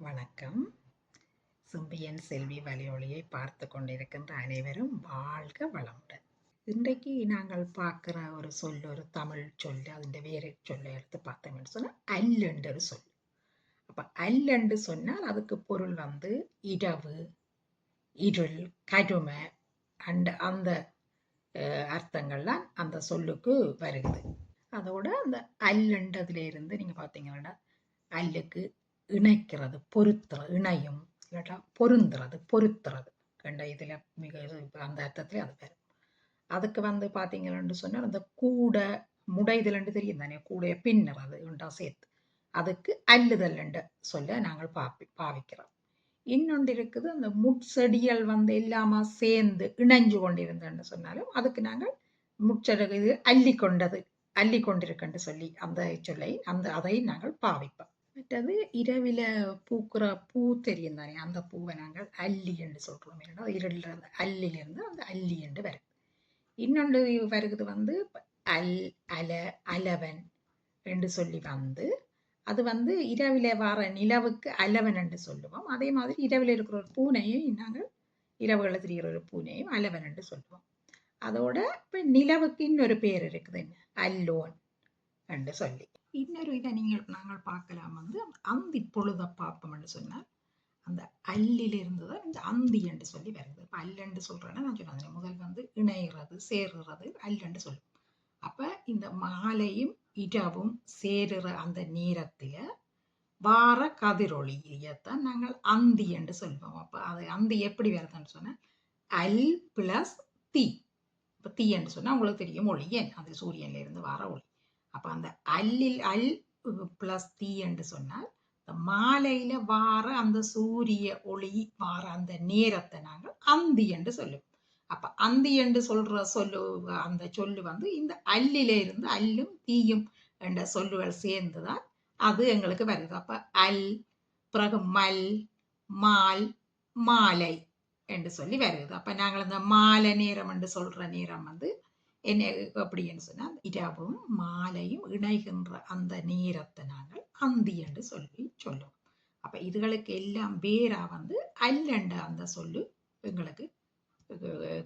வணக்கம். சிம்பியன் செல்வி வலியொலியை பார்த்து கொண்டிருக்கின்ற அனைவரும் வாழ்க வளமுடன். இன்றைக்கு நாங்கள் பார்க்குற ஒரு சொல் ஒரு தமிழ் சொல் அதிൻ്റെ வேறு சொல்லை எடுத்து பார்த்தோம்னு சொன்னால் அல்லென்று சொல். அப்போ அல்லென்று சொன்னால் அதுக்கு பொருள் வந்து இரவு இருள் கருமை அண்ட் அந்த அர்த்தங்கள்லாம் அந்த சொல்லுக்கு வருகிறது. அதோட அந்த அல்லன்றதுலேருந்து நீங்கள் பார்த்தீங்கன்னா அல்லுக்கு இணைக்கிறது பொருத்துறது இணையும் இல்லாட்டா பொருந்துறது பொருத்துறது. கண்ட இதில் மிக இது அந்த அர்த்தத்தில் அது வரும். அதுக்கு வந்து பார்த்தீங்கன்னு சொன்னால் அந்த கூட முடைதல்ண்டு தெரியும் தானே? கூடைய பின்னறது உண்டா சேர்த்து. அதுக்கு அல்லுதல்ண்டு சொல்ல நாங்கள் பாப்பி பாவிக்கிறோம். இன்னொன்று இருக்குது அந்த முட்செடிகள் வந்து எல்லாமா சேர்ந்து இணைஞ்சு கொண்டிருந்தேன்னு சொன்னாலும் அதுக்கு நாங்கள் முட்செடி இது அள்ளி கொண்டது அள்ளி கொண்டிருக்கன்னு சொல்லி அந்த சொல்லை அந்த அதை நாங்கள் பாவிப்போம். மற்றது இரவில் பூக்கிற பூ தெரியும் தானே? அந்த பூவை நாங்கள் அல்லி என்று சொல்கிறோம் ஏன்னா இருளில் அந்த அல்லிலிருந்து அந்த அல்லி என்று வருது இன்னொன்று வருகிறது வந்து அல் அல அலவன் என்று சொல்லி வந்து அது வந்து இரவில வர நிலவுக்கு அலவன் என்று சொல்லுவோம். அதே மாதிரி இரவில் இருக்கிற ஒரு பூனையும் நாங்கள் இரவுகளில் தெரிகிற ஒரு பூனையும் அலவன் என்று சொல்லுவோம். அதோட இப்போ நிலவுக்கு இன்னொரு பேர் இருக்குது. என்ன அல்லோன் என்று சொல்லி. இன்னொரு இதை நீங்கள் நாங்கள் பார்க்கலாம் வந்து அந்தி பொழுத பார்ப்போம் என்று சொன்னால் அந்த அல்லிலிருந்து தான் இந்த அந்தி என்று சொல்லி வருது. இப்போ அல்லண்டு சொல்கிறேன்னா நான் சொன்னேன் முதல் வந்து இணைகிறது சேருறது அல்லண்டு சொல்லும். அப்போ இந்த மாலையும் இரவும் சேருற அந்த நேரத்தில் வார கதிரொளியைத்தான் நாங்கள் அந்தி என்று சொல்வோம் அப்போ அது அந்தி எப்படி வருதுன்னு சொன்னால் அல் பிளஸ் தீ. இப்போ தீ என்று சொன்னால் உங்களுக்கு தெரியும் ஒளி அது சூரியன்லேருந்து வார ஒளி. அப்போ அந்த அல்லில் அல் பிளஸ் தீ என்று சொன்னால் இந்த மாலையில வார அந்த சூரிய ஒளி வார அந்த நேரத்தை நாங்கள் அந்தி என்று சொல்லுவோம். அப்ப அந்தி என்று சொல்ற சொல்லு அந்த சொல்லு வந்து இந்த அல்லில இருந்து அல்லும் தீயும் என்ற சொல்லுகள் சேர்ந்துதான் அது எங்களுக்கு வருது. அப்ப அல் பிறகு மல் மால் மாலை என்று சொல்லி வருது. அப்ப நாங்கள் இந்த மாலை நேரம் என்று சொல்ற நேரம் வந்து என்ன எப்படின்னு சொன்னால் இரவும் மாலையும் இணைகின்ற அந்த நேரத்தை நாங்கள் அந்தி என்று சொல்லி சொல்லுவோம். அப்போ இதுகளுக்கு எல்லாம் வேறா வந்து அல்லண்ட அந்த சொல்லு எங்களுக்கு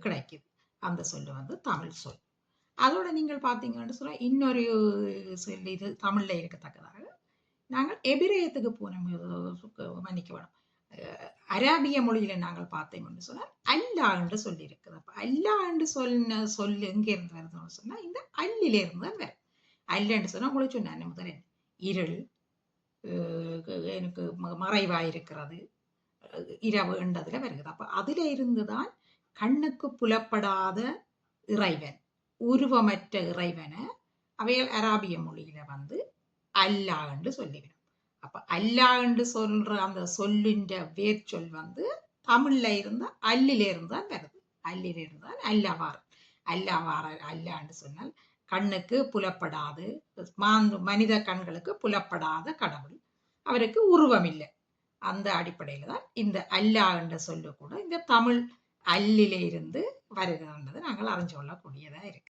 கிடைக்குது. அந்த சொல்லு வந்து தமிழ் சொல். அதோட நீங்கள் பார்த்தீங்கன்னு சொன்னால் இன்னொரு சொல் இது தமிழில் இருக்கத்தக்கதாக. நாங்கள் எபிரேயத்துக்கு போன மன்னிக்க வேணும். அராபிய மொழியில நாங்கள் பார்த்தோம் என்று சொன்னால் அல்லா என்று சொல்லி இருக்குது அப்ப அல்லா என்று சொன்ன சொல் எங்கே இருந்து வருதுன்னு சொன்னா இந்த அல்லில இருந்து தான் அல்ல என்று சொன்னா உங்களுக்கு சொன்னேன் முதல்ல இருள் எனக்கு ம- மறைவாயிருக்கிறது. இரவு என்றதுல வருகிறது. அப்ப அதுல இருந்துதான் கண்ணுக்கு புலப்படாத இறைவன் உருவமற்ற இறைவனை அவைகள் அராபிய மொழியில வந்து அல்லா என்று சொல்லிவிடும். அப்ப அல்லாண்டு சொல்ற அந்த சொல்லின்ற வேர்ச்சொல் வந்து தமிழ்ல இருந்தால் அல்லில இருந்தால் வருது அல்லில இருந்தால் அல்லவார். அல்லவார அல்லாண்டு சொன்னால் கண்ணுக்கு புலப்படாது மாந்து மனித கண்களுக்கு புலப்படாத கடவுள். அவருக்கு உருவம் இல்லை அந்த அடிப்படையில தான் இந்த அல்லா என்ற சொல்லு கூட இந்த தமிழ் அல்லில இருந்து வருகிறன்றது நாங்கள் அறிஞ்சு கொள்ளக்கூடியதா இருக்கு.